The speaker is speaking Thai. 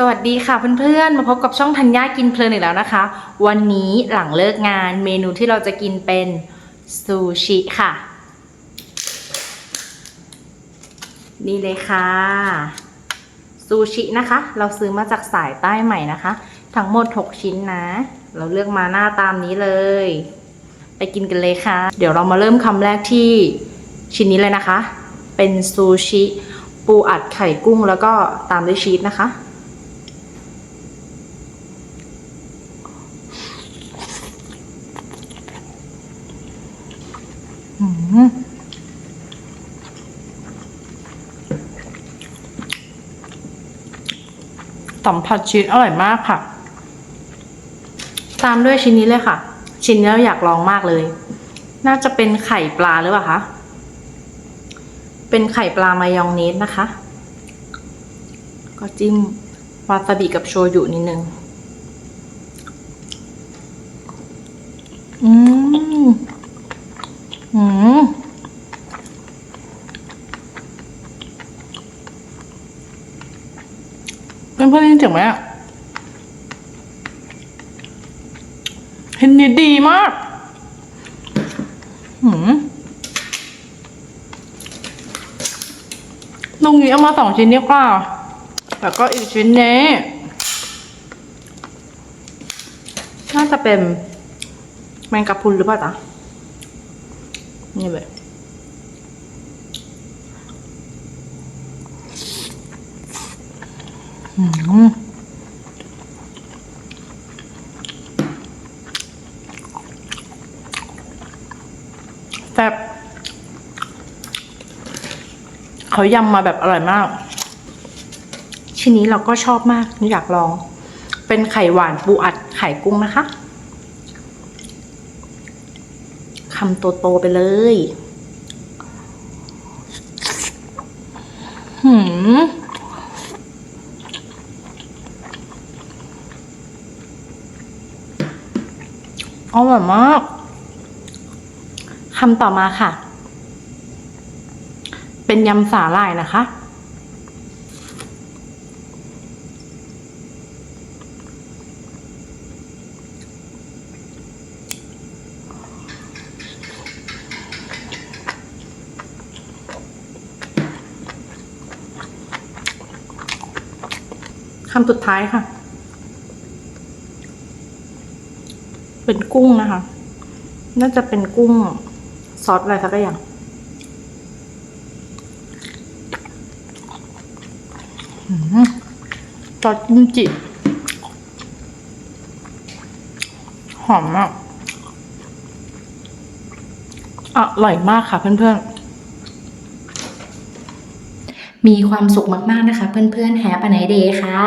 สวัสดีค่ะเพื่อนๆ มาพบกับช่องธัญญากินเพลินอีกแล้วนะคะ วันนี้หลังเลิกงานเมนูที่เราจะกินเป็นซูชิค่ะ นี่เลยค่ะซูชินะคะ เราซื้อมาจากสายใต้ใหม่นะคะ ทั้งหมด 6 ชิ้นนะ เราเลือกมาหน้าตามนี้เลย ไปกินกันเลยค่ะ เดี๋ยวเรามาเริ่มคำแรกที่ชิ้นนี้เลยนะคะ เป็นซูชิปูอัดไข่กุ้งแล้วก็ตามด้วยชีสนะคะ สัมผัสชีสอร่อยมากค่ะ ตามด้วยชิ้นนี้เลยค่ะ ชิ้นนี้เราอยากลองมากเลย น่าจะเป็นไข่ปลาหรือเปล่าคะ เป็นไข่ปลามายองเนสนะคะ ก็จิ้มวาซาบิกับโชยุนิดนึง อืม อืม เพื่อนเพื่อนได้ยินเสียงไหมอะเห็นดีดีมากหืมลุงนี้เอามาสองชิ้นนี้ค่ะแล้วก็อีกชิ้นนี้น่าจะเป็นแมงกะพรุนหรือเปล่าจ๊ะนี่เลย อืม แซ่บเขายำมาแบบอร่อยมาก ชิ้นนี้เราก็ชอบมากอยากลอง เป็นไข่หวานปูอัดไข่กุ้งนะคะคำโตๆไปเลยหืม อร่อยมากคำต่อมาค่ะ เป็นยำสาหร่ายนะคะ คำสุดท้ายค่ะ เป็นกุ้งนะคะ น่าจะเป็นกุ้งซอสอะไรสักอย่าง ซอสกิมจิ หอมมาก อร่อยมากค่ะเพื่อนๆมีความสุขมาก ๆ นะคะ เพื่อน ๆ แฮปปี้ไนเดย์ค่ะ